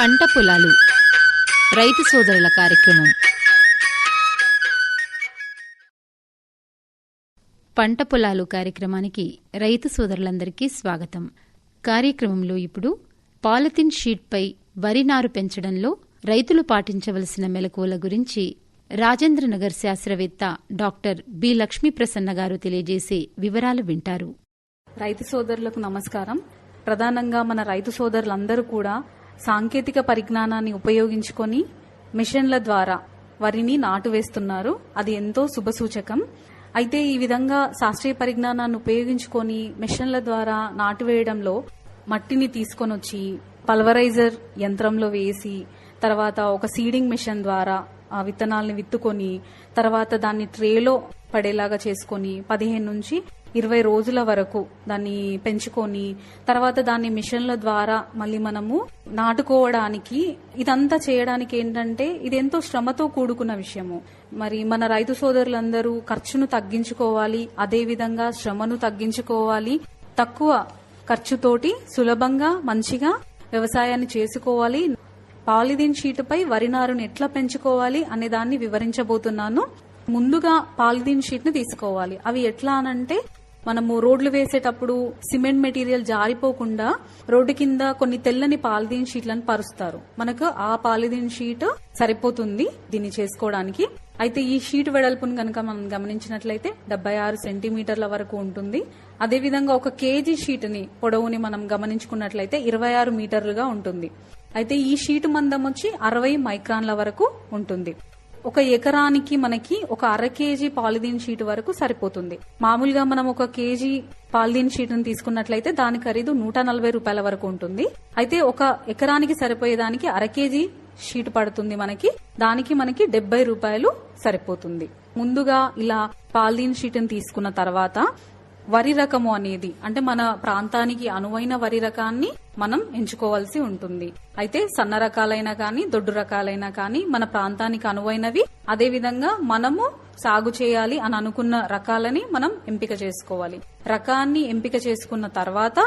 పంట పొలాలు రైతు సోదరుల కార్యక్రమం. పంట పొలాలు కార్యక్రమానికి రైతు సోదరులందరికీ స్వాగతం. కార్యక్రమంలో ఇప్పుడు పాలిథిన్ షీట్పై వరి నారు పెంచడంలో రైతులు పాటించవలసిన మెలకువల గురించి రాజేంద్రనగర్ శాస్త్రవేత్త డాక్టర్ బి లక్ష్మీ ప్రసన్న గారు తెలియజేసే వివరాలు వింటారు. రైతు సోదరులకు నమస్కారం. ప్రధానంగా మన రైతు సోదరులందరూ కూడా సాంకేతిక పరిజ్ఞానాన్ని ఉపయోగించుకొని మిషన్ల ద్వారా వరిని నాటు వేస్తున్నారు అది ఎంతో శుభసూచకం. అయితే ఈ విధంగా శాస్త్రీయ పరిజ్ఞానాన్ని ఉపయోగించుకొని మిషన్ల ద్వారా నాటు వేయడంలో మట్టిని తీసుకొని వచ్చి పల్వరైజర్ యంత్రంలో వేసి తర్వాత ఒక సీడింగ్ మిషన్ ద్వారా ఆ విత్తనాల్ని విత్తుకొని తర్వాత దాన్ని ట్రేలో పడేలాగా చేసుకొని పదిహేను నుంచి ఇరవై రోజుల వరకు దాన్ని పెంచుకొని తర్వాత దాన్ని మిషన్ల ద్వారా మళ్ళీ మనము నాటుకోవడానికి ఇదంతా చేయడానికి ఏంటంటే ఇది ఎంతో శ్రమతో కూడుకున్న విషయము. మరి మన రైతు సోదరులందరూ ఖర్చును తగ్గించుకోవాలి అదే విధంగా శ్రమను తగ్గించుకోవాలి తక్కువ ఖర్చుతోటి సులభంగా మంచిగా వ్యవసాయాన్ని చేసుకోవాలి పాలిథిన్ షీటుపై వరి నారును ఎట్లా పెంచుకోవాలి అనే దాన్ని వివరించబోతున్నాను. ముందుగా పాలిథిన్ షీట్ని తీసుకోవాలి. అవి ఎట్లా అనంటే మనము రోడ్లు వేసేటప్పుడు సిమెంట్ మెటీరియల్ జారిపోకుండా రోడ్డు కింద కొన్ని తెల్లని పాలిథీన్ షీట్లను పరుస్తారు. మనకు ఆ పాలిథీన్ షీట్ సరిపోతుంది దీన్ని చేసుకోవడానికి. అయితే ఈ షీట్ వెడల్పును కనుక మనం గమనించినట్లయితే డెబ్బై ఆరు సెంటీమీటర్ల వరకు ఉంటుంది. అదేవిధంగా ఒక కేజీ షీట్ని పొడవుని మనం గమనించుకున్నట్లయితే ఇరవై ఆరు మీటర్లుగా ఉంటుంది. అయితే ఈ షీట్ మందం వచ్చి అరవై మైక్రాన్ల వరకు ఉంటుంది. ఒక ఎకరానికి మనకి ఒక అర కేజీ పాలిథిన్ షీట్ వరకు సరిపోతుంది. మామూలుగా మనం ఒక కేజీ పాలిథిన్ షీట్ని తీసుకున్నట్లయితే దాని ఖరీదు నూట నలభై రూపాయల వరకు ఉంటుంది. అయితే ఒక ఎకరానికి సరిపోయేదానికి అర కేజీ షీట్ పడుతుంది మనకి. దానికి మనకి డెబ్బై రూపాయలు సరిపోతుంది. ముందుగా ఇలా పాలిథిన్ షీట్ని తీసుకున్న తర్వాత వరి రకము అనేది అంటే మన ప్రాంతానికి అనువైన వరి రకాన్ని మనం ఎంచుకోవాల్సి ఉంటుంది. అయితే సన్న రకాలైనా కానీ దొడ్డు రకాలైనా కానీ మన ప్రాంతానికి అనువైనవి అదే విధంగా మనము సాగు చేయాలి అని అనుకున్న రకాలని మనం ఎంపిక చేసుకోవాలి. రకాన్ని ఎంపిక చేసుకున్న తర్వాత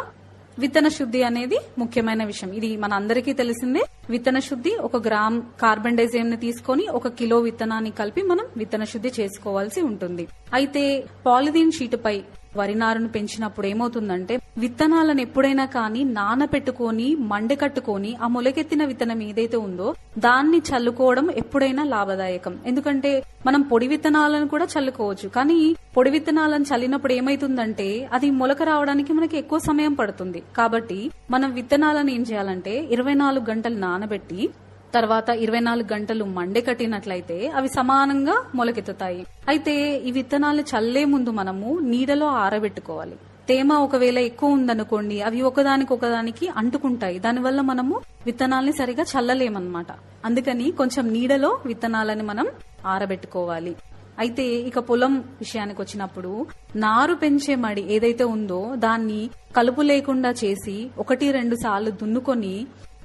విత్తన శుద్ధి అనేది ముఖ్యమైన విషయం. ఇది మన అందరికీ తెలిసిందే. విత్తన శుద్ధి ఒక గ్రామ్ కార్బన్ డైజైమ్ని తీసుకొని ఒక కిలో విత్తనాన్ని కలిపి మనం విత్తన శుద్ధి చేసుకోవాల్సి ఉంటుంది. అయితే పాలిథీన్ షీటుపై వరి నారును పెంచినప్పుడు ఏమవుతుందంటే విత్తనాలను ఎప్పుడైనా కానీ నానపెట్టుకొని మండకట్టుకొని ఆ మొలకెత్తిన విత్తనం ఏదైతే ఉందో దాన్ని చల్లుకోవడం ఎప్పుడైనా లాభదాయకం. ఎందుకంటే మనం పొడి విత్తనాలను కూడా చల్లుకోవచ్చు. కానీ పొడి విత్తనాలను చల్లినప్పుడు ఏమైతుందంటే అది మొలక రావడానికి మనకి ఎక్కువ సమయం పడుతుంది. కాబట్టి మనం విత్తనాలను ఏం చేయాలంటే ఇరవై నాలుగు గంటలు నానబెట్టి తర్వాత ఇరవై నాలుగు గంటలు మండే కట్టినట్లయితే అవి సమానంగా మొలకెత్తుతాయి. అయితే ఈ విత్తనాలు చల్లే ముందు మనము నీడలో ఆరబెట్టుకోవాలి. తేమ ఒకవేళ ఎక్కువ ఉందనుకోండి అవి ఒకదానికి ఒకదానికి అంటుకుంటాయి. దానివల్ల మనము విత్తనాల్ని సరిగా చల్లలేమన్నమాట. అందుకని కొంచెం నీడలో విత్తనాలని మనం ఆరబెట్టుకోవాలి. అయితే ఇక పొలం విషయానికి వచ్చినప్పుడు నారు పెంచే మడి ఏదైతే ఉందో దాన్ని కలుపు లేకుండా చేసి ఒకటి రెండు సార్లు దున్నుకొని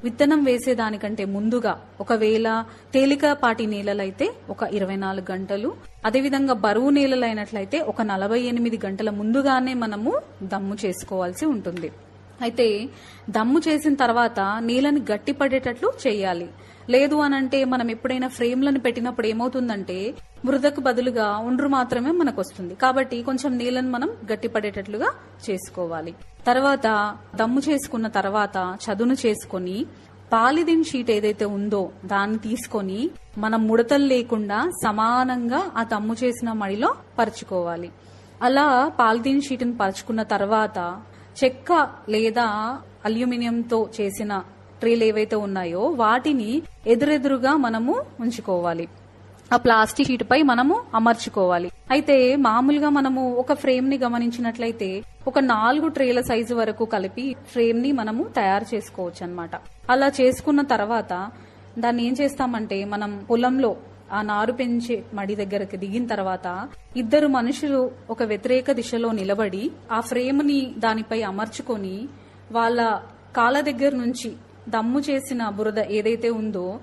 విత్తనం వేసేదానికంటే ముందుగా ఒకవేళ తేలికపాటి నేలలైతే ఒక ఇరవై నాలుగు గంటలు అదేవిధంగా బరువు నేలలైనట్లయితే ఒక నలభై ఎనిమిది గంటల ముందుగానే మనము దమ్ము చేసుకోవాల్సి ఉంటుంది. అయితే దమ్ము చేసిన తర్వాత నీళ్ళని గట్టిపడేటట్లు చేయాలి. లేదు అనంటే మనం ఎప్పుడైనా ఫ్రేమ్లను పెట్టినప్పుడు ఏమవుతుందంటే మృదకు బదులుగా ఉండ్రు మాత్రమే మనకు వస్తుంది కాబట్టి కొంచెం నీళ్ళని మనం గట్టిపడేటట్లుగా చేసుకోవాలి. తర్వాత దమ్ము చేసుకున్న తర్వాత చదును చేసుకొని పాలిథిన్ షీట్ ఏదైతే ఉందో దాన్ని తీసుకొని మనం ముడతలు లేకుండా సమానంగా ఆ దమ్ము చేసిన మడిలో పరుచుకోవాలి. అలా పాలిథిన్ షీట్ని పరుచుకున్న తర్వాత చెక్క లేదా అల్యూమినియంతో చేసిన ట్రేలు ఏవైతే ఉన్నాయో వాటిని ఎదురెదురుగా మనము ఉంచుకోవాలి. ఆ ప్లాస్టిక్ షీట్ పై మనము అమర్చుకోవాలి. అయితే మామూలుగా మనము ఒక ఫ్రేమ్ని గమనించినట్లయితే ఒక నాలుగు ట్రేల సైజు వరకు కలిపి ఫ్రేమ్ని మనము తయారు చేసుకోవచ్చు అనమాట అలా చేసుకున్న తర్వాత దాన్ని ఏం చేస్తామంటే మనం పొలంలో ఆ నారు పెంచే మడి దగ్గరకు దిగిన తర్వాత ఇద్దరు మనుషులు ఒక వ్యతిరేక దిశలో నిలబడి ఆ ఫ్రేమ్ని దానిపై అమర్చుకొని వాళ్ళ కాళ్ళ దగ్గర నుంచి దమ్ము చేసిన బురద ఏదైతే ఉందో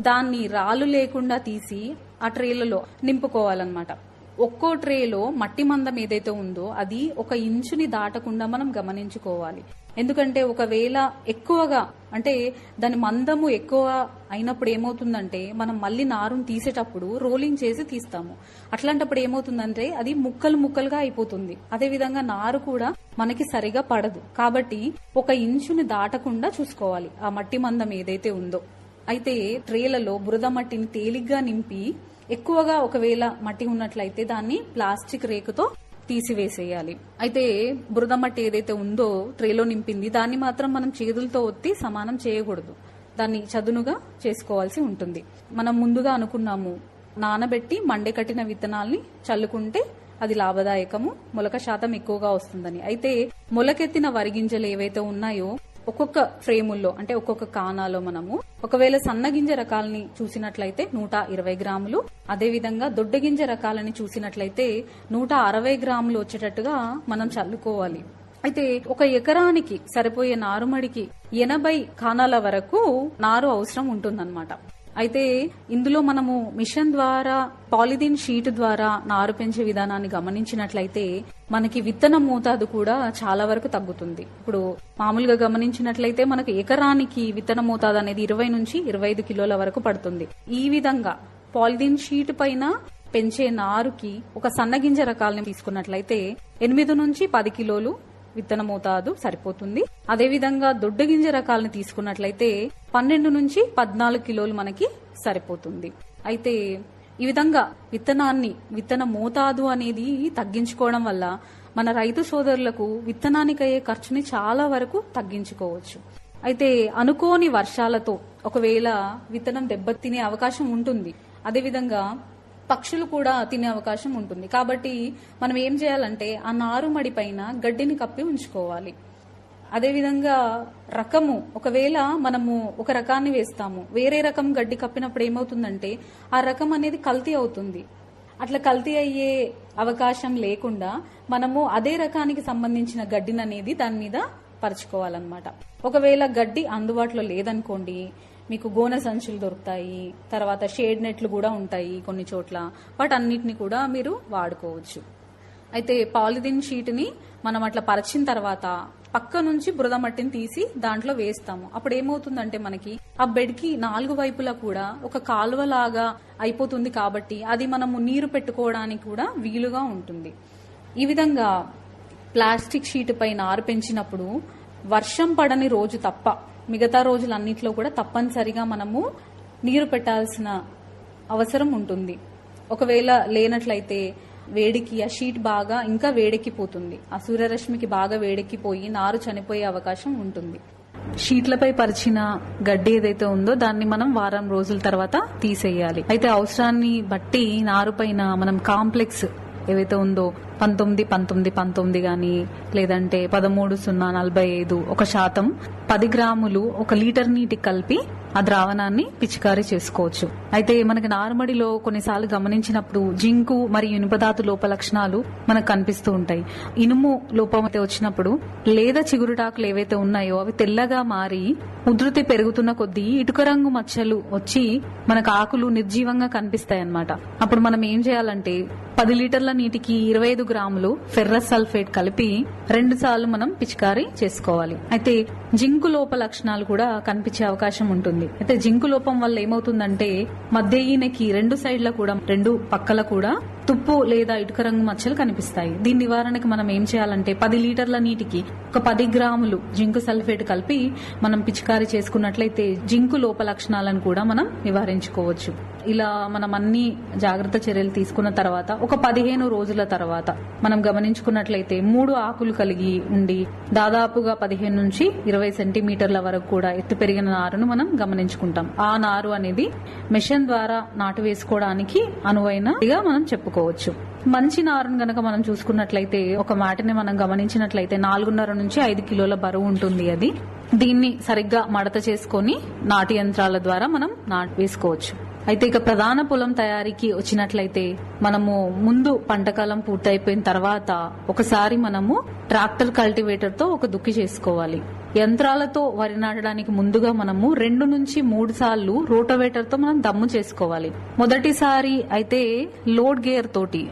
దాన్ని రాళ్ళు లేకుండా తీసి ఆ ట్రేలలో నింపుకోవాలన్నమాట. ఒక్కో ట్రేలో మట్టి మందం ఏదైతే ఉందో అది ఒక ఇంచుని దాటకుండా మనం గమనించుకోవాలి. ఎందుకంటే ఒకవేళ ఎక్కువగా అంటే దాని మందము ఎక్కువ అయినప్పుడు ఏమవుతుందంటే మనం మళ్ళీ నారుని తీసేటప్పుడు రోలింగ్ చేసి తీస్తాము. అట్లాంటప్పుడు ఏమవుతుందంటే అది ముక్కలు ముక్కలుగా అయిపోతుంది. అదే విధంగా నారు కూడా మనకి సరిగా పడదు. కాబట్టి ఒక ఇంచుని దాటకుండా చూసుకోవాలి. ఆ మట్టి మందం ఏదైతే ఉందో. అయితే ట్రేలలో బురద మట్టిని తేలిగ్గా నింపి ఎక్కువగా ఒకవేళ మట్టి ఉన్నట్లయితే దాన్ని ప్లాస్టిక్ రేకుతో తీసివేసేయాలి. అయితే బురద మట్టి ఏదైతే ఉందో ట్రేలో నింపింది దాన్ని మాత్రం మనం చేతులతో ఒత్తి సమానం చేయకూడదు. దాన్ని చదునుగా చేసుకోవాల్సి ఉంటుంది. మనం ముందుగా అనుకున్నాము నానబెట్టి మండెకట్టిన విత్తనాల్ని చల్లుకుంటే అది లాభదాయకము మొలక శాతం ఎక్కువగా వస్తుందని. అయితే మొలకెత్తిన వరిగింజలు ఏవైతే ఉన్నాయో ఒక్కొక్క ఫ్రేముల్లో అంటే ఒక్కొక్క కానాలో మనము ఒకవేళ సన్నగింజ రకాలని చూసినట్లయితే నూట ఇరవై గ్రాములు అదే విధంగా దొడ్డగింజ రకాలని చూసినట్లయితే నూట అరవై గ్రాములు వచ్చేటట్టుగా మనం చల్లుకోవాలి. అయితే ఒక ఎకరానికి సరిపోయే నారుమడికి ఎనభై కానాల వరకు నారు అవసరం ఉంటుందన్నమాట. అయితే ఇందులో మనము మిషన్ ద్వారా పాలిథిన్ షీట్ ద్వారా నారు పెంచే విధానాన్ని గమనించినట్లయితే మనకి విత్తనం మోతాదు కూడా చాలా వరకు తగ్గుతుంది. ఇప్పుడు మామూలుగా గమనించినట్లయితే మనకు ఎకరానికి విత్తన మోతాదు అనేది ఇరవై నుంచి ఇరవై ఐదు కిలోల వరకు పడుతుంది. ఈ విధంగా పాలిథిన్ షీట్ పైన పెంచే నారుకి ఒక సన్నగింజ రకాలని తీసుకున్నట్లయితే ఎనిమిది నుంచి పది కిలోలు విత్తన మోతాదు సరిపోతుంది. అదేవిధంగా దొడ్డు గింజ రకాలను తీసుకున్నట్లయితే పన్నెండు నుంచి పద్నాలుగు కిలోలు మనకి సరిపోతుంది. అయితే ఈ విధంగా విత్తనాన్ని విత్తన మోతాదు అనేది తగ్గించుకోవడం వల్ల మన రైతు సోదరులకు విత్తనానికి అయ్యే ఖర్చుని చాలా వరకు తగ్గించుకోవచ్చు. అయితే అనుకోని వర్షాలతో ఒకవేళ విత్తనం దెబ్బతినే అవకాశం ఉంటుంది. అదేవిధంగా పక్షులు కూడా తినే అవకాశం ఉంటుంది. కాబట్టి మనం ఏం చేయాలంటే ఆ నారుమడి పైన గడ్డిని కప్పి ఉంచుకోవాలి. అదేవిధంగా రకము ఒకవేళ మనము ఒక రకాన్ని వేస్తాము వేరే రకం గడ్డి కప్పినప్పుడు ఏమవుతుందంటే ఆ రకం అనేది కల్తీ అవుతుంది. అట్లా కల్తీ అయ్యే అవకాశం లేకుండా మనము అదే రకానికి సంబంధించిన గడ్డిని అనేది దాని మీద పరుచుకోవాలన్నమాట. ఒకవేళ గడ్డి అందుబాటులో లేదనుకోండి మీకు గోనె సంచులు దొరుకుతాయి తర్వాత షేడ్ నెట్లు కూడా ఉంటాయి కొన్ని చోట్ల. వాటన్నిటిని కూడా మీరు వాడుకోవచ్చు. అయితే పాలిథిన్ షీట్ని మనం అట్లా పరచిన తర్వాత పక్క నుంచి బురద మట్టిని తీసి దాంట్లో వేస్తాము. అప్పుడు ఏమవుతుందంటే మనకి ఆ బెడ్కి నాలుగు వైపులా కూడా ఒక కాలువ లాగా అయిపోతుంది కాబట్టి అది మనము నీరు పెట్టుకోవడానికి కూడా వీలుగా ఉంటుంది. ఈ విధంగా ప్లాస్టిక్ షీట్ పై నారు పెంచినప్పుడు వర్షం పడని రోజు తప్ప మిగతా రోజులన్నిట్లో కూడా తప్పనిసరిగా మనము నీరు పెట్టాల్సిన అవసరం ఉంటుంది. ఒకవేళ లేనట్లయితే వేడికి ఆ షీట్ బాగా ఇంకా వేడెక్కిపోతుంది. ఆ సూర్యరశ్మికి బాగా వేడెక్కిపోయి నారు చనిపోయే అవకాశం ఉంటుంది. షీట్లపై పరిచిన గడ్డి ఏదైతే ఉందో దాన్ని మనం వారం రోజుల తర్వాత తీసేయాలి. అయితే అవసరాన్ని బట్టి నారు పైన మనం కాంప్లెక్స్ ఏవైతే ఉందో పంతొమ్మిది పంతొమ్మిది పంతొమ్మిది గాని లేదంటే పదమూడు సున్నా నలభై ఐదు ఒక శాతం. పది గ్రాములు ఒక లీటర్ నీటికి కలిపి ఆ ద్రావణాన్ని పిచికారీ చేసుకోవచ్చు. అయితే మనకి నారుమడిలో కొన్నిసార్లు గమనించినప్పుడు జింకు మరియు ఇనుపధాతు లోప లక్షణాలు మనకు కనిపిస్తూ ఉంటాయి. ఇనుము లోపం అయితే వచ్చినప్పుడు లేదా చిగురుటాకులు ఏవైతే ఉన్నాయో అవి తెల్లగా మారి ఉధృతి పెరుగుతున్న కొద్దీ ఇటుక రంగు మచ్చలు వచ్చి మనకు ఆకులు నిర్జీవంగా కనిపిస్తాయి అన్నమాట అప్పుడు మనం ఏం చేయాలంటే పది లీటర్ల నీటికి ఇరవై ఐదు గ్రాములు ఫెర్రస్ సల్ఫేట్ కలిపి రెండు సార్లు మనం పిచికారీ చేసుకోవాలి. అయితే జింకు లోప లక్షణాలు కూడా కనిపించే అవకాశం ఉంటుంది. అయితే జింకు లోపం వల్ల ఏమవుతుందంటే మధ్య ఈయనకి రెండు సైడ్ల కూడా రెండు పక్కల కూడా తుప్పు లేదా ఇటుక రంగు మచ్చలు కనిపిస్తాయి. దీని నివారణకు మనం ఏం చేయాలంటే పది లీటర్ల నీటికి ఒక పది గ్రాములు జింకు సల్ఫేట్ కలిపి మనం పిచికారీ చేసుకున్నట్లయితే జింకు లోప లక్షణాలను కూడా మనం నివారించుకోవచ్చు. ఇలా మనం అన్ని జాగ్రత్త చర్యలు తీసుకున్న తర్వాత ఒక పదిహేను రోజుల తర్వాత మనం గమనించుకున్నట్లయితే మూడు ఆకులు కలిగి ఉండి దాదాపుగా పదిహేను నుంచి ఇరవై సెంటీమీటర్ల వరకు కూడా ఎత్తు పెరిగిన నారును మనం గమనించుకుంటాం. ఆ నారు అనేది మిషన్ ద్వారా నాటు వేసుకోవడానికి అనువైనదిగా మనం చెప్పుకోవచ్చు. మంచి నారును గనక మనం చూసుకున్నట్లయితే ఒక మాటని మనం గమనించినట్లయితే నాలుగున్నర నుంచి ఐదు కిలోల బరువు ఉంటుంది అది. దీన్ని సరిగ్గా మడత చేసుకొని నాటు యంత్రాల ద్వారా మనం నాటు వేసుకోవచ్చు. అయితే ఇక ప్రధాన పొలం తయారీకి వచ్చినట్లయితే మనము ముందు పంటకాలం పూర్తయిపోయిన తర్వాత ఒకసారి మనము ట్రాక్టర్ కల్టివేటర్తో ఒక దుక్కి చేసుకోవాలి. యంత్రాలతో వరి నాటడానికి ముందుగా మనము రెండు నుంచి మూడు సార్లు రోటోవేటర్తో మనం దమ్ము చేసుకోవాలి. మొదటిసారి అయితే లోడ్ గేర్ తోటి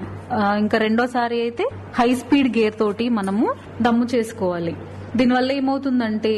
ఇంకా రెండోసారి అయితే హై స్పీడ్ గేర్ తోటి మనము దమ్ము చేసుకోవాలి. దీనివల్ల ఏమవుతుందంటే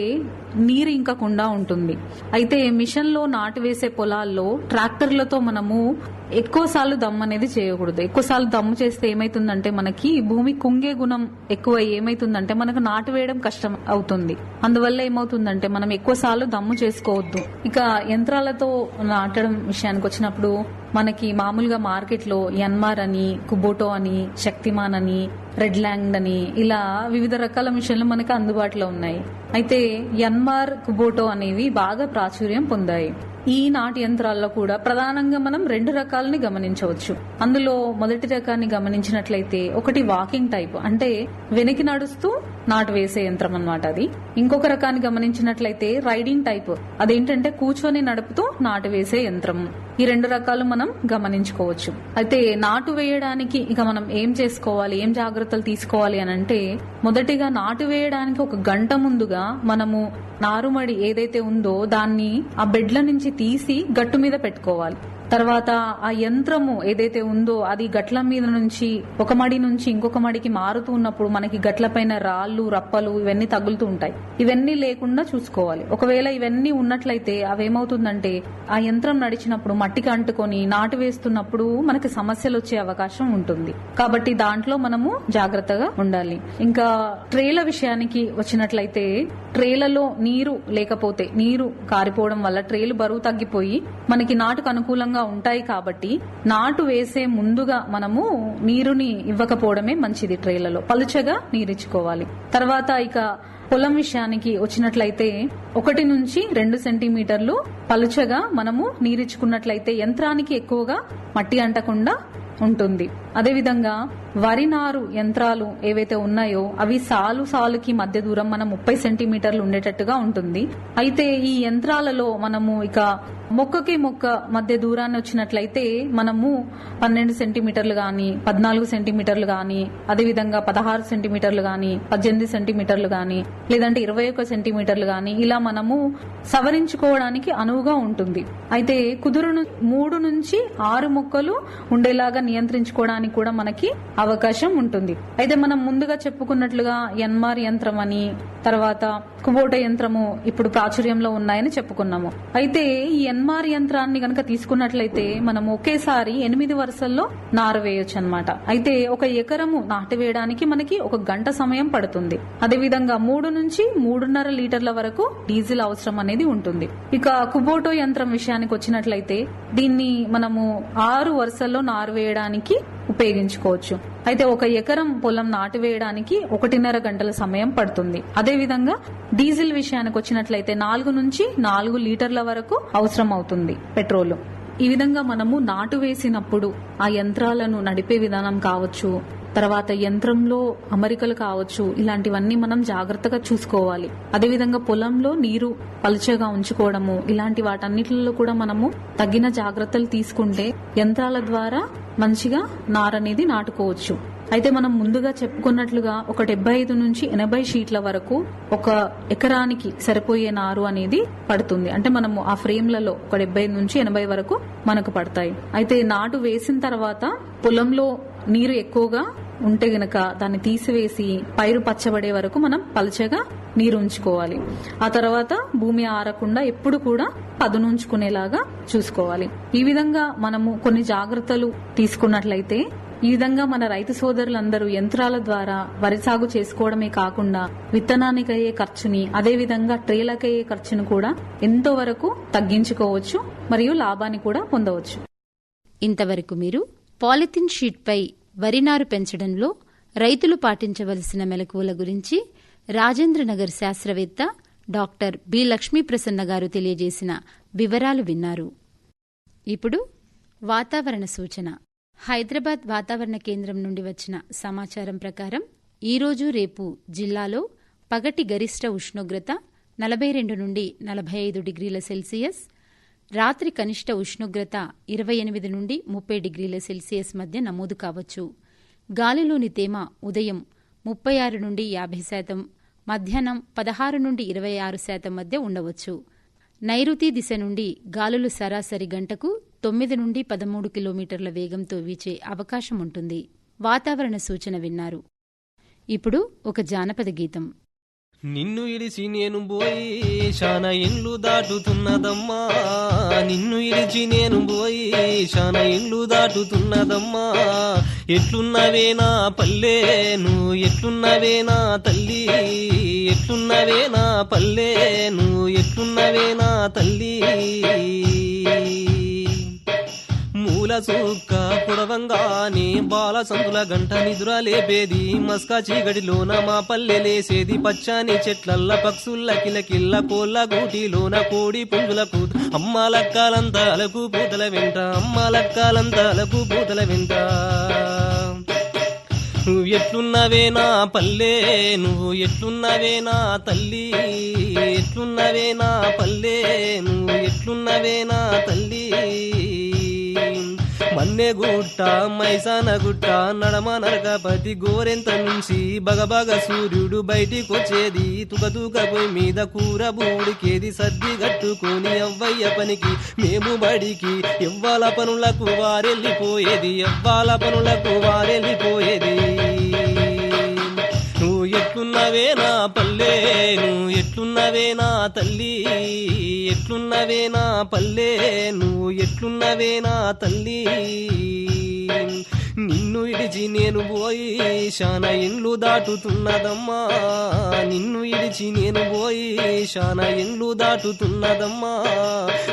నీరు ఇంకకుండా ఉంటుంది. అయితే మిషన్లో నాటు వేసే పొలాల్లో ట్రాక్టర్లతో మనము ఎక్కువ సార్లు దమ్ము అనేది చేయకూడదు. ఎక్కువ సార్లు దమ్ము చేస్తే ఏమైతుందంటే మనకి భూమి కుంగే గుణం ఎక్కువ ఏమైతుందంటే మనకు నాటు వేయడం కష్టం అవుతుంది. అందువల్ల ఏమవుతుందంటే మనం ఎక్కువ సార్లు దమ్ము చేసుకోవద్దు. ఇక యంత్రాలతో నాటడం విషయానికి వచ్చినప్పుడు మనకి మామూలుగా మార్కెట్లో ఎన్మార్ అని కుబోటో అని శక్తిమాన్ అని రెడ్ ల్యాండ్ అని ఇలా వివిధ రకాల మిషన్లు మనకి అందుబాటులో ఉన్నాయి. అయితే ఎన్మార్ కుబోటో అనేవి బాగా ప్రాచుర్యం పొందాయి. ఈ నాటు యంత్రాల్లో కూడా ప్రధానంగా మనం రెండు రకాలని గమనించవచ్చు. అందులో మొదటి రకాన్ని గమనించినట్లయితే ఒకటి వాకింగ్ టైప్ అంటే వెనక్కి నడుస్తూ నాటు వేసే యంత్రం అన్నమాట అది. ఇంకొక రకాన్ని గమనించినట్లయితే రైడింగ్ టైప్. అదేంటంటే కూర్చొని నడుపుతూ నాటు వేసే యంత్రం. ఈ రెండు రకాలు మనం గమనించుకోవచ్చు. అయితే నాటు వేయడానికి ఇక మనం ఏం చేసుకోవాలి? ఏం జాగ్రత్తలు తీసుకోవాలి అని అంటే మొదటిగా నాటు వేయడానికి ఒక గంట ముందుగా మనము నారుమడి ఏదైతే ఉందో దాన్ని ఆ బెడ్ల నుంచి తీసి గట్టు మీద పెట్టుకోవాలి. తర్వాత ఆ యంత్రము ఏదైతే ఉందో అది గట్ల మీద నుంచి ఒక మడి నుంచి ఇంకొక మడికి మారుతూ ఉన్నప్పుడు మనకి గట్ల పైన రాళ్ళు రప్పలు ఇవన్నీ తగులుతూ ఉంటాయి. ఇవన్నీ లేకుండా చూసుకోవాలి. ఒకవేళ ఇవన్నీ ఉన్నట్లయితే అవేమవుతుందంటే ఆ యంత్రం నడిచినప్పుడు మట్టికి అంటుకొని నాటు వేస్తున్నప్పుడు మనకి సమస్యలు వచ్చే అవకాశం ఉంటుంది. కాబట్టి దాంట్లో మనము జాగ్రత్తగా ఉండాలి. ఇంకా ట్రేల విషయానికి వచ్చినట్లయితే ట్రేలలో నీరు లేకపోతే నీరు కారిపోవడం వల్ల ట్రేలు బరువు తగ్గిపోయి మనకి నాటుకు అనుకూలంగా ఉంటాయి కాబట్టి నాటు వేసే ముందుగా మనము నీరుని ఇవ్వకపోవడమే మంచిది ట్రేలలో. పలుచగా నీరిచ్చుకోవాలి. తర్వాత ఇక పొలం విషయానికి వచ్చినట్లయితే ఒకటి నుంచి రెండు సెంటీమీటర్లు పలుచగా మనము నీరిచ్చుకున్నట్లయితే యంత్రానికి ఎక్కువగా మట్టి అంటకుండా ఉంటుంది. అదేవిధంగా వరి నారు యంత్రాలు ఏవైతే ఉన్నాయో అవి సాలు సాలుకి మధ్య దూరం మనం ముప్పై సెంటీమీటర్లు ఉండేటట్టుగా ఉంటుంది. అయితే ఈ యంత్రాలలో మనము ఇక మొక్కకి మొక్క మధ్య దూరాన్ని వచ్చినట్లయితే మనము పన్నెండు సెంటీమీటర్లు గాని పద్నాలుగు సెంటీమీటర్లు గాని అదేవిధంగా పదహారు సెంటీమీటర్లు గాని పద్దెనిమిది సెంటీమీటర్లు గాని లేదంటే ఇరవై ఒక సెంటీమీటర్లు గాని ఇలా మనము సవరించుకోవడానికి అనువుగా ఉంటుంది. అయితే కుదురును మూడు నుంచి ఆరు మొక్కలు ఉండేలాగా నియంత్రించుకోవడానికి కూడా మనకి అవకాశం ఉంటుంది. అయితే మనం ముందుగా చెప్పుకున్నట్లుగా ఎన్మార్ యంత్రం అని తర్వాత కుబోట యంత్రము ఇప్పుడు ప్రాచుర్యంలో ఉన్నాయని చెప్పుకున్నాము. అయితే ఈ ఎన్మార్ యంత్రాన్ని గనక తీసుకున్నట్లయితే మనం ఒకేసారి ఎనిమిది వరుసల్లో నారు వేయొచ్చు అనమాట అయితే ఒక ఎకరము నాటు వేయడానికి మనకి ఒక గంట సమయం పడుతుంది. అదేవిధంగా మూడు నుంచి మూడున్నర లీటర్ల వరకు డీజిల్ అవసరం అనేది ఉంటుంది. ఇక కుబోటో యంత్రం విషయానికి వచ్చినట్లయితే దీన్ని మనము ఆరు వరుసల్లో నారు వేయడానికి ఉపయోగించుకోవచ్చు. అయితే ఒక ఎకరం పొలం నాటు వేయడానికి ఒకటిన్నర గంటల సమయం పడుతుంది. అదే విధంగా డీజిల్ విషయానికి వచ్చినట్లయితే నాలుగు నుంచి నాలుగు లీటర్ల వరకు అవసరం అవుతుంది పెట్రోల్. ఈ విధంగా మనము నాటు వేసినప్పుడు ఆ యంత్రాలను నడిపే విధానం కావచ్చు తర్వాత యంత్రంలో అమరికలు కావచ్చు ఇలాంటివన్నీ మనం జాగ్రత్తగా చూసుకోవాలి. అదేవిధంగా పొలంలో నీరు పలుచగా ఉంచుకోవడము ఇలాంటి వాటన్నిటిలో కూడా మనము తగిన జాగ్రత్తలు తీసుకుంటే యంత్రాల ద్వారా మంచిగా నారనేది నాటుకోవచ్చు. అయితే మనం ముందుగా చెప్పుకున్నట్లుగా ఒక డెబ్బై ఐదు నుంచి ఎనభై షీట్ల వరకు ఒక ఎకరానికి సరిపోయే నారు అనేది పడుతుంది. అంటే మనము ఆ ఫ్రేమ్లలో ఒక డెబ్బై నుంచి ఎనభై వరకు మనకు పడతాయి. అయితే నాటు వేసిన తర్వాత పొలంలో నీరు ఎక్కువగా ఉంటే గనక దాన్ని తీసివేసి పైరు పచ్చబడే వరకు మనం పలచగా నీరు ఉంచుకోవాలి. ఆ తర్వాత భూమి ఆరకుండా ఎప్పుడు కూడా పదునుంచుకునేలాగా చూసుకోవాలి. ఈ విధంగా మనము కొన్ని జాగ్రత్తలు తీసుకున్నట్లయితే ఈ విధంగా మన రైతు సోదరులందరూ యంత్రాల ద్వారా వరి సాగు చేసుకోవడమే కాకుండా విత్తనానికి అయ్యే ఖర్చుని అదే విధంగా ట్రేలకయ్యే ఖర్చును కూడా ఎంతో వరకు తగ్గించుకోవచ్చు మరియు లాభాన్ని కూడా పొందవచ్చు. ఇంతవరకు మీరు పాలిథిన్ షీట్పై వరి నారు పెంచడంలో రైతులు పాటించవలసిన మెలకువల గురించి రాజేంద్రనగర్ శాస్త్రవేత్త డాక్టర్ బి లక్ష్మీప్రసన్న గారు తెలియజేసిన వివరాలు విన్నారు. ఇప్పుడు వాతావరణ సూచన. హైదరాబాద్ వాతావరణ కేంద్రం నుండి వచ్చిన సమాచారం ప్రకారం ఈరోజు రేపు జిల్లాలో పగటి గరిష్ట ఉష్ణోగ్రత నలభై రెండు నుండి నలభై ఐదు డిగ్రీల సెల్సియస్ రాత్రి కనిష్ట ఉష్ణోగ్రత ఇరవై ఎనిమిది నుండి ముప్పై డిగ్రీల సెల్సియస్ మధ్య నమోదు కావచ్చు. గాలిలోని తేమ ఉదయం ముప్పై ఆరు నుండి యాభై శాతం మధ్యాహ్నం పదహారు నుండి ఇరవై ఆరు శాతం మధ్య ఉండవచ్చు. నైరుతి దిశ నుండి గాలులు సరాసరి గంటకు తొమ్మిది నుండి పదమూడు కిలోమీటర్ల వేగంతో వీచే అవకాశం ఉంటుంది. వాతావరణ సూచన విన్నారు. ఇప్పుడు ఒక జానపద గీతం. నిన్ను ఇడిచి నేను పోయి శాన ఇండ్లు దాటుతున్నదమ్మా. నిన్ను ఇడిచి నేను పోయి శాన ఇండ్లు దాటుతున్నదమ్మా. ఎట్లున్నవేనా పల్లె నువ్వు ఎట్లున్నవే తల్లి. ఎట్లున్నవేనా పల్లె నువ్వు ఎట్లున్నవే తల్లి. మూల సూక్క పుడవంగానే బాల సందుల గంట నిద్ర లేపేది. మస్కా చీగడిలోన మా పల్లె లేసేది. పచ్చని చెట్లల్ల పక్షుల్ల కిలకిల్ల కోళ్ళ గూటిలోన కోడి పుంజులకు అమ్మాలక్కాలంతా అలకు పూతల వెంట అమ్మాలక్కాలంతా అలకు పూతల వెంట. నువ్వు ఎట్లున్నవేనా పల్లె నువ్వు ఎట్లున్నవేనా తల్లి. ఎట్లున్నవేనా పల్లె నువ్వు ఎట్లున్నవేనా తల్లి. మన్నె గుట్ట మైసాన గుట్ట నడమ నరకపతి గోరెంత నుంచి బగబగ సూర్యుడు బయటికి వచ్చేది. తుకతూక పోయి మీద కూర బూడికేది సర్ది కట్టుకొని అవ్వయ్య పనికి మేము బడికి. ఎవ్వాల పనులకు వారెళ్ళిపోయేది ఎవ్వాల పనులకు వారెళ్ళిపోయేది. నువ్వు ఎట్లున్నవే నా పల్లె నువ్వు ఎట్లున్నవే నా తల్లి? ఎట్లున్నవే నా పల్లె? నువ్వు ఎట్లున్నవే నా తల్లి? నిన్ను ఇడిచి నేను పోయి శాన ఇండ్లు దాటుతున్నదమ్మా. నిన్ను ఇడిచి నేను పోయి శాన ఇండ్లు దాటుతున్నదమ్మా.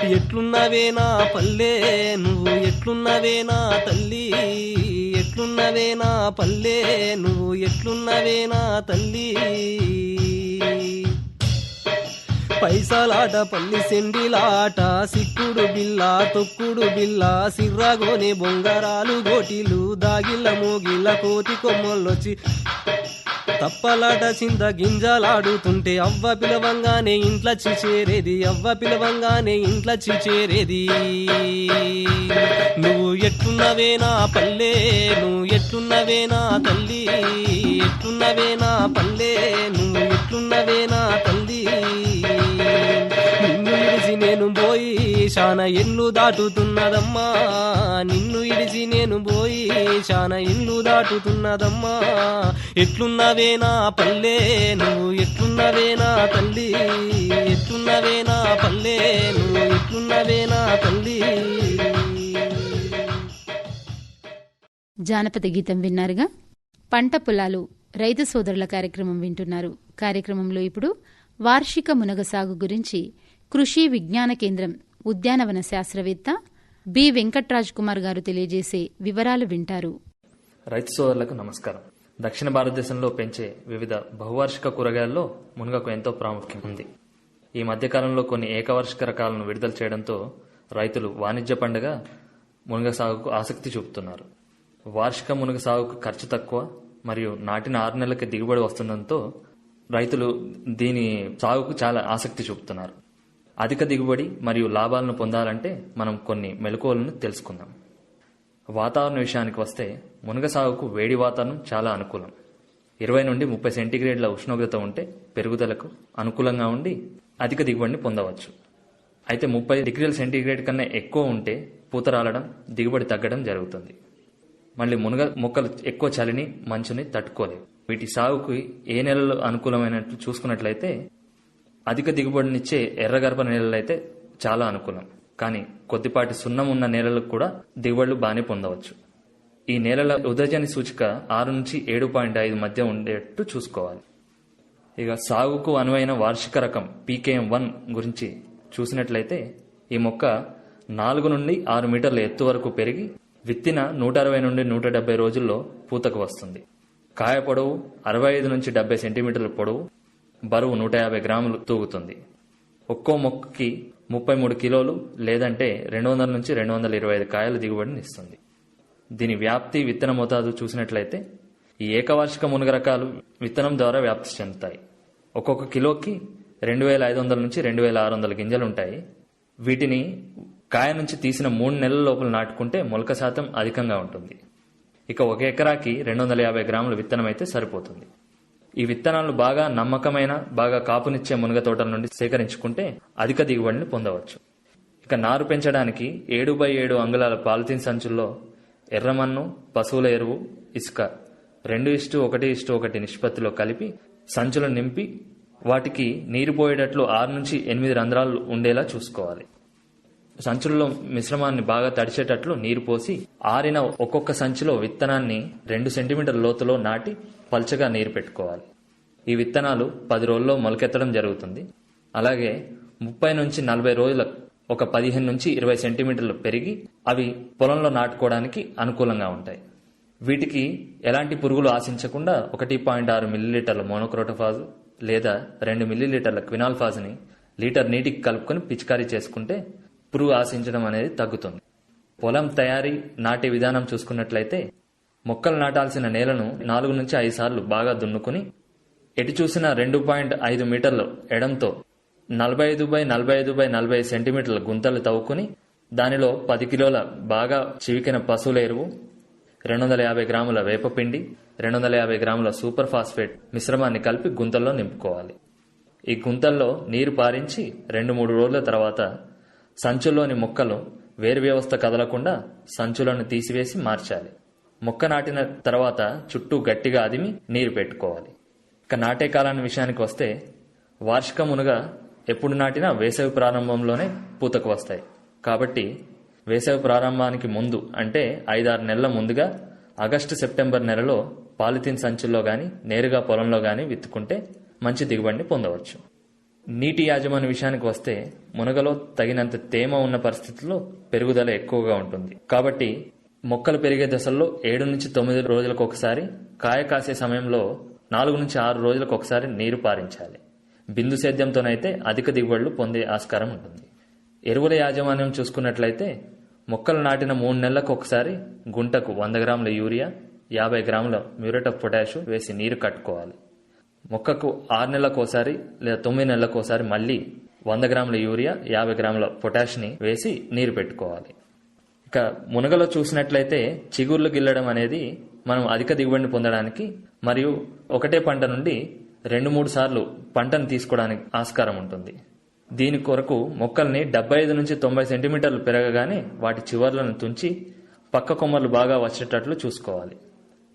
ఎట్లున్నవే నా పల్లె? నువ్వు ఎట్లున్నవే నా తల్లి? ఎట్లున్నవే నా పల్లె? నువ్వు ఎట్లున్నవే నా తల్లి? పైసలాట పల్లి సెండిలాట సిక్కుడు బిల్ల తొక్కుడు బిల్ల సిర్రగోని బొంగరాలు గోటిలు దాగిళ్ళ మోగిల్ల కోతి కొమ్మలొచ్చి తప్పలాట చింత గింజలాడుతుంటే అవ్వ పిలవంగానే ఇంట్లో చిచేరేది అవ్వ పిలవంగానే ఇంట్లో చిచేరేది నువ్వు ఎట్టున్నవేనా పల్లె నువ్వు ఎట్టున్నవేనా తల్లి ఎట్టున్నవేనా పల్లె నువ్వు ఎట్టున్నవేనా తల్లి. శాన ఇల్లు దాటుతున్నదమ్మా. నిన్ను ఇడిచి నేను పోయి శాన ఇల్లు దాటుతున్నదమ్మా. ఎట్లున్నవేనా పల్లె నువ్వు ఎట్లున్నవేనా తల్లి. ఎట్లున్నవేనా పల్లె నువ్వు ఎట్లున్నవేనా తల్లి. జానపద గీతం విన్నారుగా? పంట పొలాలు రైతు సోదరుల కార్యక్రమం వింటున్నారు. కార్యక్రమంలో ఇప్పుడు వార్షిక మునగ సాగు గురించి కృషి విజ్ఞాన కేంద్రం ఉద్యానవన శాస్త్రవేత్త బి వెంకట్రాజ్ కుమార్ గారు తెలియజేసే వివరాలు వింటారు. రైతు సోదరులకు నమస్కారం. దక్షిణ భారతదేశంలో పెంచే వివిధ బహువార్షిక కూరగాయల్లో మునగకు ఎంతో ప్రాముఖ్యం ఉంది. ఈ మధ్యకాలంలో కొన్ని ఏకవార్షిక రకాలను విడుదల చేయడంతో రైతులు వాణిజ్య పండుగ మునగ సాగుకు ఆసక్తి చూపుతున్నారు. వార్షిక మునగ సాగుకు ఖర్చు తక్కువ మరియు నాటిన ఆరు నెలలకి దిగుబడి వస్తుండటంతో రైతులు దీని సాగుకు చాలా ఆసక్తి చూపుతున్నారు. అధిక దిగుబడి మరియు లాభాలను పొందాలంటే మనం కొన్ని మెలకువలను తెలుసుకుందాం. వాతావరణ విషయానికి వస్తే మునగ సాగుకు వేడి వాతావరణం చాలా అనుకూలం. ఇరవై నుండి ముప్పై సెంటీగ్రేడ్ల ఉష్ణోగ్రత ఉంటే పెరుగుదలకు అనుకూలంగా ఉండి అధిక దిగుబడిని పొందవచ్చు. అయితే ముప్పై డిగ్రీల సెంటీగ్రేడ్ కన్నా ఎక్కువ ఉంటే పూత రాలడం దిగుబడి తగ్గడం జరుగుతుంది. మళ్ళీ మునగ మొక్కలు ఎక్కువ చలిని మంచుని తట్టుకోలేవు. వీటి సాగుకు ఏ నెలలు అనుకూలమైనట్లు చూసుకున్నట్లయితే అధిక దిగుబడినిచ్చే ఎర్రగర్భ నేలలైతే చాలా అనుకూలం. కానీ కొద్దిపాటి సున్నం ఉన్న నేలలకు కూడా దిగుబడులు బాగానే పొందవచ్చు. ఈ నేలల ఉదజని సూచిక ఆరు నుంచి ఏడు పాయింట్ ఐదు మధ్య ఉండేట్టు చూసుకోవాలి. ఇక సాగుకు అనువైన వార్షిక రకం పీకేఎం వన్ గురించి చూసినట్లయితే ఈ మొక్క నాలుగు నుండి ఆరు మీటర్ల ఎత్తు వరకు పెరిగి విత్తిన నూట అరవై నుండి నూట డెబ్బై రోజుల్లో పూతకు వస్తుంది. కాయ పొడవు అరవై ఐదు నుంచి డెబ్బై సెంటీమీటర్ల పొడవు బరువు నూట యాభై గ్రాములు తూగుతుంది. ఒక్కో మొక్కకి ముప్పై మూడు కిలోలు లేదంటే రెండు వందల నుంచి రెండు వందల ఇరవై ఐదు కాయల దిగుబడిని ఇస్తుంది. దీని వ్యాప్తి విత్తన మోతాదు చూసినట్లయితే ఈ ఏకవార్షిక మునగ రకాలు విత్తనం ద్వారా వ్యాప్తి చెందుతాయి. ఒక్కొక్క కిలోకి రెండు వేల ఐదు వందల నుంచి రెండు వేల ఆరు వందల గింజలు ఉంటాయి. వీటిని కాయ నుంచి తీసిన మూడు నెలల లోపల నాటుకుంటే మొలక శాతం అధికంగా ఉంటుంది. ఇక ఒక ఎకరాకి రెండు వందల యాభై గ్రాముల విత్తనం అయితే సరిపోతుంది. ఈ విత్తనాలు బాగా నమ్మకమైన బాగా కాపునిచ్చే మునగ తోటల నుండి సేకరించుకుంటే అధిక దిగుబడిని పొందవచ్చు. ఇక నారు పెంచడానికి ఏడు బై ఏడు అంగుళాల పాలిథిన్ సంచుల్లో ఎర్రమన్ను పశువుల ఎరువు ఇసుక రెండు ఇష్టు ఒకటి ఇష్టు ఒకటి నిష్పత్తిలో కలిపి సంచులు నింపి వాటికి నీరు పోయేటట్లు ఆరు నుంచి ఎనిమిది రంధ్రాలు ఉండేలా చూసుకోవాలి. సంచుల్లో మిశ్రమాన్ని బాగా తడిచేటట్లు నీరు పోసి ఆరిన ఒక్కొక్క సంచిలో విత్తనాన్ని రెండు సెంటీమీటర్ లోతులో నాటి పల్చగా నీరు పెట్టుకోవాలి. ఈ విత్తనాలు పది రోజుల్లో మొలకెత్తడం జరుగుతుంది. అలాగే ముప్పై నుంచి నలభై రోజుల ఒక పదిహేను నుంచి ఇరవై సెంటీమీటర్లు పెరిగి అవి పొలంలో నాటుకోవడానికి అనుకూలంగా ఉంటాయి. వీటికి ఎలాంటి పురుగులు ఆశించకుండా ఒకటి పాయింట్ ఆరు మిల్లీలీటర్ల మోనోక్రోటోఫాజ్ లేదా రెండు మిల్లీలీటర్ల క్వినాల్ఫాజ్ని లీటర్ నీటికి కలుపుకొని పిచికారీ చేసుకుంటే పురుగు ఆశించడం అనేది తగ్గుతుంది. పొలం తయారీ నాటే విధానం చూసుకున్నట్లయితే మొక్కలు నాటాల్సిన నేలను నాలుగు నుంచి ఐదు సార్లు బాగా దున్నుకుని ఎటు చూసిన రెండు పాయింట్ ఐదు మీటర్లు ఎడంతో నలభై ఐదు బై నలభై ఐదు బై నలభై ఐదు సెంటీమీటర్ల గుంతలు తవ్వుకుని దానిలో పది కిలోల బాగా చివికిన పశువుల ఎరువు రెండు వందల యాభై గ్రాముల వేపపిండి రెండు వందల యాభై గ్రాముల సూపర్ ఫాస్ఫేట్ మిశ్రమాన్ని కలిపి గుంతల్లో నింపుకోవాలి. ఈ గుంతల్లో నీరు పారించి రెండు మూడు రోజుల తర్వాత సంచుల్లోని మొక్కలు వేరు వ్యవస్థ కదలకుండా సంచులను తీసివేసి మార్చాలి. మొక్క నాటిన తర్వాత చుట్టూ గట్టిగా అదిమి నీరు పెట్టుకోవాలి. ఇక నాటే కాలాన్ని విషయానికి వస్తే వార్షికమునగా ఎప్పుడు నాటినా వేసవి ప్రారంభంలోనే పూతకు వస్తాయి. కాబట్టి వేసవి ప్రారంభానికి ముందు అంటే ఐదారు నెలల ముందుగా ఆగస్టు సెప్టెంబర్ నెలలో పాలిథిన్ సంచుల్లో గాని నేరుగా పొలంలో గాని విత్తుకుంటే మంచి దిగుబడిని పొందవచ్చు. నీటి యాజమాన్య విషయానికి వస్తే మునగలో తగినంత తేమ ఉన్న పరిస్థితుల్లో పెరుగుదల ఎక్కువగా ఉంటుంది. కాబట్టి మొక్కలు పెరిగే దశల్లో ఏడు నుంచి తొమ్మిది రోజులకు ఒకసారి కాయ కాసే సమయంలో నాలుగు నుంచి ఆరు రోజులకు ఒకసారి నీరు పారించాలి. బిందు సేద్యంతోనైతే అధిక దిగుబడులు పొందే ఆస్కారం ఉంటుంది. ఎరువుల యాజమాన్యం చూసుకున్నట్లయితే మొక్కలు నాటిన మూడు నెలలకు ఒకసారి గుంటకు వంద గ్రాముల యూరియా యాభై గ్రాముల మ్యూరేట్ ఆఫ్ పొటాషు వేసి నీరు కట్టుకోవాలి. మొక్కకు ఆరు నెలలకు ఒకసారి లేదా తొమ్మిది నెలలకు ఒకసారి మళ్ళీ వంద గ్రాముల యూరియా యాభై గ్రాముల పొటాష్ని వేసి నీరు పెట్టుకోవాలి. ఇక మునగలో చూసినట్లయితే చిగుర్లు గిల్లడం అనేది మనం అధిక దిగుబడిని పొందడానికి మరియు ఒకటే పంట నుండి రెండు మూడు సార్లు పంటను తీసుకోవడానికి ఆస్కారం ఉంటుంది. దీని కొరకు మొక్కల్ని డెబ్బై ఐదు నుంచి తొంభై సెంటీమీటర్లు పెరగగానే వాటి చివర్లను తుంచి పక్క కొమ్మలు బాగా వచ్చేటట్లు చూసుకోవాలి.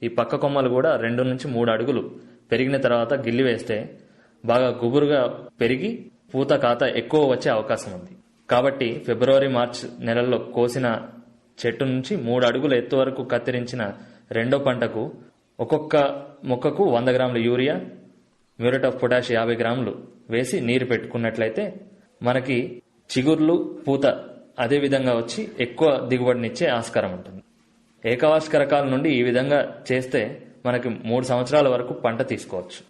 ఈ పక్క కొమ్మలు కూడా రెండు నుంచి మూడు అడుగులు పెరిగిన తర్వాత గిల్లి వేస్తే బాగా గుబురుగా పెరిగి పూత కాత ఎక్కువ వచ్చే అవకాశం ఉంది. కాబట్టి ఫిబ్రవరి మార్చ్ నెలల్లో కోసిన చెట్టు నుంచి మూడు అడుగుల ఎత్తు వరకు కత్తిరించిన రెండో పంటకు ఒక్కొక్క మొక్కకు వంద గ్రాముల యూరియా మ్యూరేట్ ఆఫ్ పొటాష్ యాభై గ్రాములు వేసి నీరు పెట్టుకున్నట్లయితే మనకి చిగుర్లు పూత అదే విధంగా వచ్చి ఎక్కువ దిగుబడినిచ్చే ఆస్కారం ఉంటుంది. ఏకవార్షిక రకాల నుండి ఈ విధంగా చేస్తే మనకి మూడు సంవత్సరాల వరకు పంట తీసుకోవచ్చు.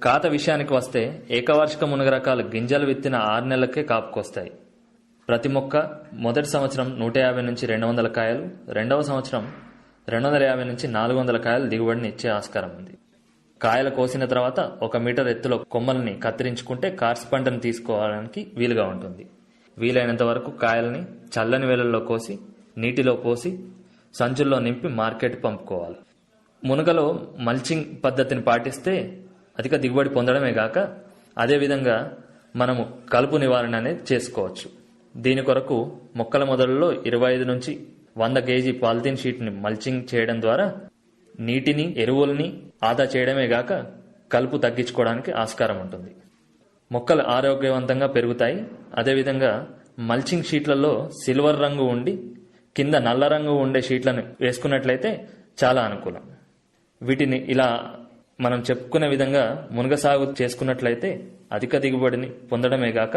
కాత విషయానికి వస్తే ఏకవార్షిక మునగ రకాలు గింజలు విత్తిన ఆరు నెలలకే కాపుకొస్తాయి. ప్రతి మొక్క మొదటి సంవత్సరం నూట యాభై నుంచి రెండు వందల కాయలు రెండవ సంవత్సరం రెండు వందల యాభై నుంచి నాలుగు వందల కాయలు దిగుబడిని ఇచ్చే ఆస్కారం ఉంది. కాయలు కోసిన తర్వాత ఒక మీటర్ ఎత్తులో కొమ్మల్ని కత్తిరించుకుంటే కార్స్ పంటను తీసుకోవడానికి వీలుగా ఉంటుంది. వీలైనంత వరకు కాయల్ని చల్లని వేళల్లో కోసి నీటిలో పోసి సంచుల్లో నింపి మార్కెట్ పంపుకోవాలి. మునగలో మల్చింగ్ పద్ధతిని పాటిస్తే అధిక దిగుబడి పొందడమే గాక అదేవిధంగా మనము కలుపు నివారణ అనేది చేసుకోవచ్చు. దీని కొరకు మొక్కల మొదలలో ఇరవై ఐదు నుంచి వంద కేజీ పాలిథిన్ షీట్ని మల్చింగ్ చేయడం ద్వారా నీటిని ఎరువుల్ని ఆదా చేయడమే గాక కలుపు తగ్గించుకోవడానికి ఆస్కారం ఉంటుంది. మొక్కలు ఆరోగ్యవంతంగా పెరుగుతాయి. అదేవిధంగా మల్చింగ్ షీట్లలో సిల్వర్ రంగు ఉండి కింద నల్ల రంగు ఉండే షీట్లను వేసుకున్నట్లయితే చాలా అనుకూలం. వీటిని ఇలా మనం చెప్పుకునే విధంగా మునగ సాగు చేసుకున్నట్లయితే అధిక దిగుబడిని పొందడమే గాక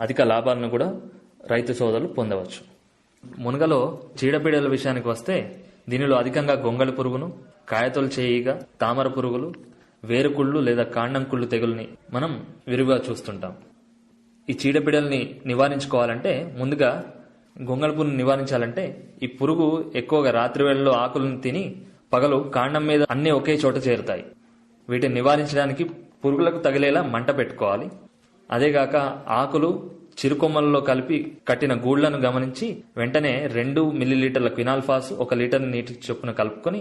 అధిక లాభాలను కూడా రైతు సోదరులు పొందవచ్చు. మునగలో చీడపీడల విషయానికి వస్తే దీనిలో అధికంగా గొంగళి పురుగును కాయతొలు చేయిగా తామర పురుగులు వేరుకుళ్ళు లేదా కాండం కుళ్ళు తెగుల్ని మనం విరివిగా చూస్తుంటాం. ఈ చీడపీడల్ని నివారించుకోవాలంటే ముందుగా గొంగళి పురుగును నివారించాలంటే ఈ పురుగు ఎక్కువగా రాత్రి వేళల్లో ఆకులను తిని పగలు కాండం మీద అన్ని ఒకే చోట చేరుతాయి. వీటిని నివారించడానికి పురుగులకు తగిలేలా మంట పెట్టుకోవాలి. అదేగాక ఆకులు చిరుకొమ్మలలో కలిపి కట్టిన గూళ్ళను గమనించి వెంటనే రెండు మిల్లీలీటర్ల క్వినాల్ఫాస్ ఒక లీటర్ నీటి చొప్పున కలుపుకొని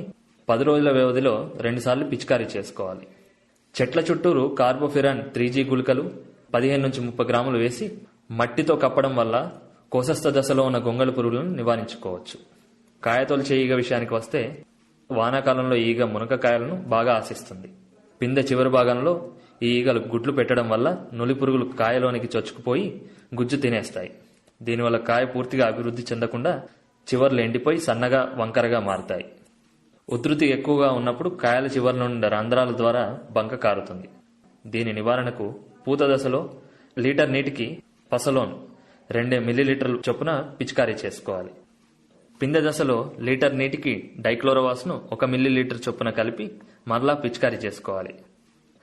పది రోజుల వ్యవధిలో రెండుసార్లు పిచికారీ చేసుకోవాలి. చెట్ల చుట్టూరు కార్బోఫిరాన్ త్రీ జీ గుళికలు పదిహేను నుంచి ముప్పై గ్రాములు వేసి మట్టితో కప్పడం వల్ల కోసస్థ దశలో ఉన్న గొంగళి పురుగులను నివారించుకోవచ్చు. కాయతోలు చేయగ విషయానికి వస్తే వానాకాలంలో ఈగ మునకకాయలను బాగా ఆశిస్తుంది. పిందె చివరి భాగంలో ఈ ఈగలు గుడ్లు పెట్టడం వల్ల నులి పురుగులు కాయలోనికి చొచ్చుకుపోయి గుజ్జు తినేస్తాయి. దీనివల్ల కాయ పూర్తిగా అభివృద్ధి చెందకుండా చివర్లు ఎండిపోయి సన్నగా వంకరగా మారుతాయి. ఉధృతి ఎక్కువగా ఉన్నప్పుడు కాయల చివరి నుండి రంధ్రాల ద్వారా బంక కారుతుంది. దీని నివారణకు పూత దశలో లీటర్ నీటికి పసలోన్ రెండే మిల్లీలీటర్లు చొప్పున పిచికారీ చేసుకోవాలి. పింద దశలో లీటర్ నీటికి డైక్లోరోవాస్ను ఒక మిల్లీలీటర్ చొప్పున కలిపి మరలా పిచికారీ చేసుకోవాలి.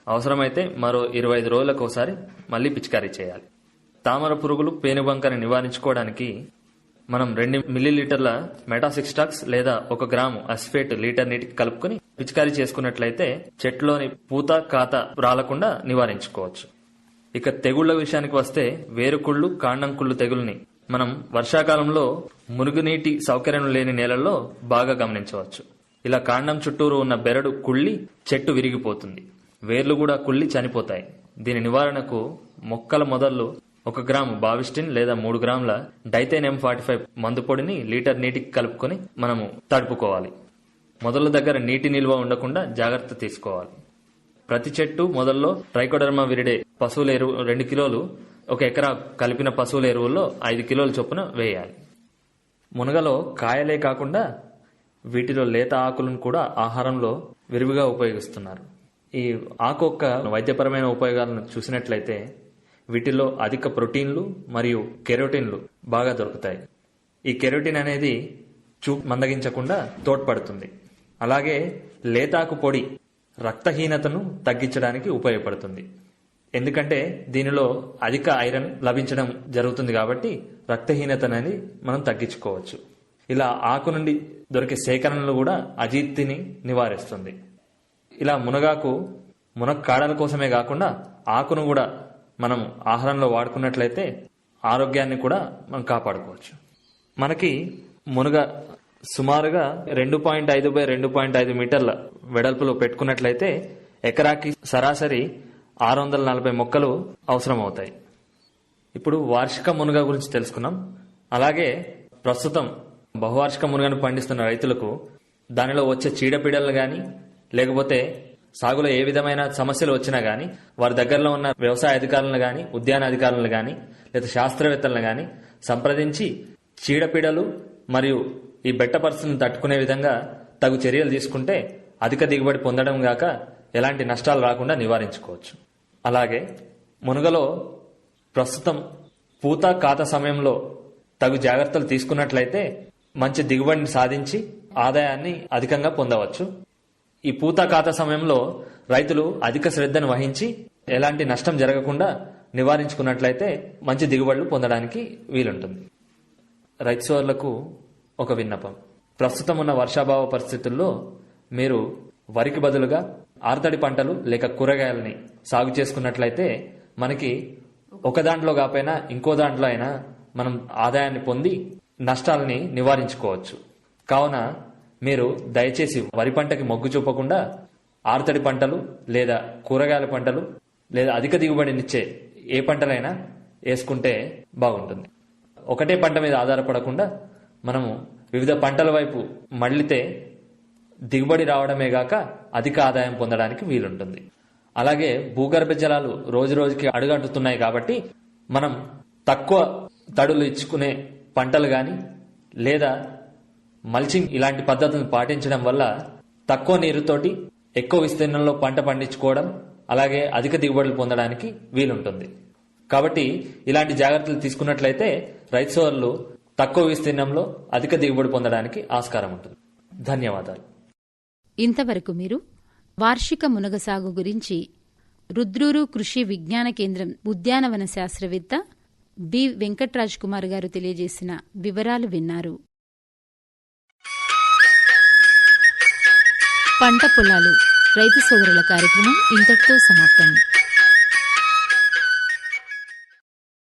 అవసరమైతే మరో ఇరవై ఐదు రోజులకు ఒకసారి మళ్ళీ పిచికారీ చేయాలి. తామర పురుగులు పేనుబంకని నివారించుకోవడానికి మనం రెండు మిల్లీలీటర్ల మెటాసిక్స్టాక్స్ లేదా ఒక గ్రాము అస్ఫేట్ లీటర్ నీటికి కలుపుకొని పిచికారీ చేసుకున్నట్లయితే చెట్లోని పూత కాత రాలకుండా నివారించుకోవచ్చు. ఇక తెగుళ్ళ విషయానికి వస్తే వేరుకుళ్ళు కాండం కుళ్ళు తెగుల్ని మనం వర్షాకాలంలో మురుగునీటి సౌకర్యం లేని నేలల్లో బాగా గమనించవచ్చు. ఇలా కాండం చుట్టూరు ఉన్న బెరడు కుళ్ళి చెట్టు విరిగిపోతుంది. వేర్లు కూడా కుళ్ళి చనిపోతాయి. దీని నివారణకు మొక్కల మొదళ్ళు ఒక గ్రాము బావిస్టిన్ లేదా మూడు గ్రాముల డైతేన్ ఎం ఫార్టీ ఫైవ్ మందు పొడిని లీటర్ నీటికి కలుపుకొని మనము తడుపుకోవాలి. మొదల దగ్గర నీటి నిల్వ ఉండకుండా జాగ్రత్త తీసుకోవాలి. ప్రతి చెట్టు మొదల్లో ట్రైకోడర్మా విరిడే పశువుల ఎరువు రెండు కిలోలు ఒక ఎకరా కలిపిన పశువుల ఎరువుల్లో ఐదు కిలోల చొప్పున వేయాలి. మునగలో కాయలే కాకుండా వీటిలో లేత ఆకులను కూడా ఆహారంలో విరివిగా ఉపయోగిస్తున్నారు. ఈ ఆకు యొక్క వైద్యపరమైన ఉపయోగాలను చూసినట్లయితే వీటిలో అధిక ప్రోటీన్లు మరియు కెరోటిన్లు బాగా దొరుకుతాయి. ఈ కెరోటిన్ అనేది చూపు మందగించకుండా తోడ్పడుతుంది. అలాగే లేతాకు పొడి రక్తహీనతను తగ్గించడానికి ఉపయోగపడుతుంది. ఎందుకంటే దీనిలో అధిక ఐరన్ లభించడం జరుగుతుంది కాబట్టి రక్తహీనత అనేది మనం తగ్గించుకోవచ్చు. ఇలా ఆకు నుండి దొరికే సేకరణలు కూడా అజీర్తిని నివారిస్తుంది. ఇలా మునగాకు మునక్కాడల కోసమే కాకుండా ఆకును కూడా మనం ఆహారంలో వాడుకున్నట్లయితే ఆరోగ్యాన్ని కూడా మనం కాపాడుకోవచ్చు. మనకి మునగ సుమారుగా రెండు పాయింట్ ఐదు బై రెండు పాయింట్ ఐదు మీటర్ల వెడల్పులో పెట్టుకున్నట్లయితే ఎకరాకి సరాసరి ఆరు వందల నలభై మొక్కలు అవసరం అవుతాయి ఇప్పుడు వార్షిక మునగ గురించి తెలుసుకున్నాం. అలాగే ప్రస్తుతం బహువార్షిక మునుగను పండిస్తున్న రైతులకు దానిలో వచ్చే చీడపీడలు గాని లేకపోతే సాగులో ఏ విధమైన సమస్యలు వచ్చినా గాని వారి దగ్గరలో ఉన్న వ్యవసాయ అధికారులను గాని ఉద్యాన అధికారులను గాని లేదా శాస్త్రవేత్తలను గాని సంప్రదించి చీడపీడలు మరియు ఈ బెట్ట పరిస్థితిని తట్టుకునే విధంగా తగు చర్యలు తీసుకుంటే అధిక దిగుబడి పొందడం గాక ఎలాంటి నష్టాలు రాకుండా నివారించుకోవచ్చు. అలాగే మునుగలో ప్రస్తుతం పూత కాత సమయంలో తగు జాగ్రత్తలు తీసుకున్నట్లయితే మంచి దిగుబడిని సాధించి ఆదాయాన్ని అధికంగా పొందవచ్చు. ఈ పూత కాత సమయంలో రైతులు అధిక శ్రద్ధను వహించి ఎలాంటి నష్టం జరగకుండా నివారించుకున్నట్లయితే మంచి దిగుబడులు పొందడానికి వీలుంటుంది. రైతు సోదరులకు ఒక విన్నపం. ప్రస్తుతం ఉన్న వర్షాభావ పరిస్థితుల్లో మీరు వరికి బదులుగా ఆర్తడి పంటలు లేక కూరగాయలని సాగు చేసుకున్నట్లయితే మనకి ఒక దాంట్లో కాకపోయినా ఇంకో దాంట్లో అయినా మనం ఆదాయాన్ని పొంది నష్టాలని నివారించుకోవచ్చు. కావున మీరు దయచేసి వరి పంటకి మొగ్గు చూపకుండా ఆర్తడి పంటలు లేదా కూరగాయల పంటలు లేదా అధిక దిగుబడినిచ్చే ఏ పంటలైనా వేసుకుంటే బాగుంటుంది. ఒకటే పంట మీద ఆధారపడకుండా మనము వివిధ పంటల వైపు మళ్ళితే దిగుబడి రావడమే గాక అధిక ఆదాయం పొందడానికి వీలుంటుంది. అలాగే భూగర్భ జలాలు రోజు రోజుకి అడుగంటుతున్నాయి కాబట్టి మనం తక్కువ తడులు ఇచ్చుకునే పంటలు గాని లేదా మల్చింగ్ ఇలాంటి పద్ధతులను పాటించడం వల్ల తక్కువ నీరుతోటి ఎక్కువ విస్తీర్ణంలో పంట పండించుకోవడం అలాగే అధిక దిగుబడులు పొందడానికి వీలుంటుంది. కాబట్టి ఇలాంటి జాగ్రత్తలు తీసుకున్నట్లయితే రైతు సోదరులు తక్కువ విస్తీర్ణంలో అధిక దిగుబడి పొందడానికి ఆస్కారం ఉంటుంది. ధన్యవాదాలు. ఇంతవరకు మీరు వార్షిక మునగ సాగు గురించి రుద్రూరు కృషి విజ్ఞాన కేంద్రం ఉద్యానవన శాస్త్రవేత్త బి వెంకట్రాజ్ కుమార్ గారు తెలియజేసిన వివరాలు విన్నారు. పంట పొలాలు రైతు సోదరుల కార్యక్రమం ఇంతటితో సమాప్తం.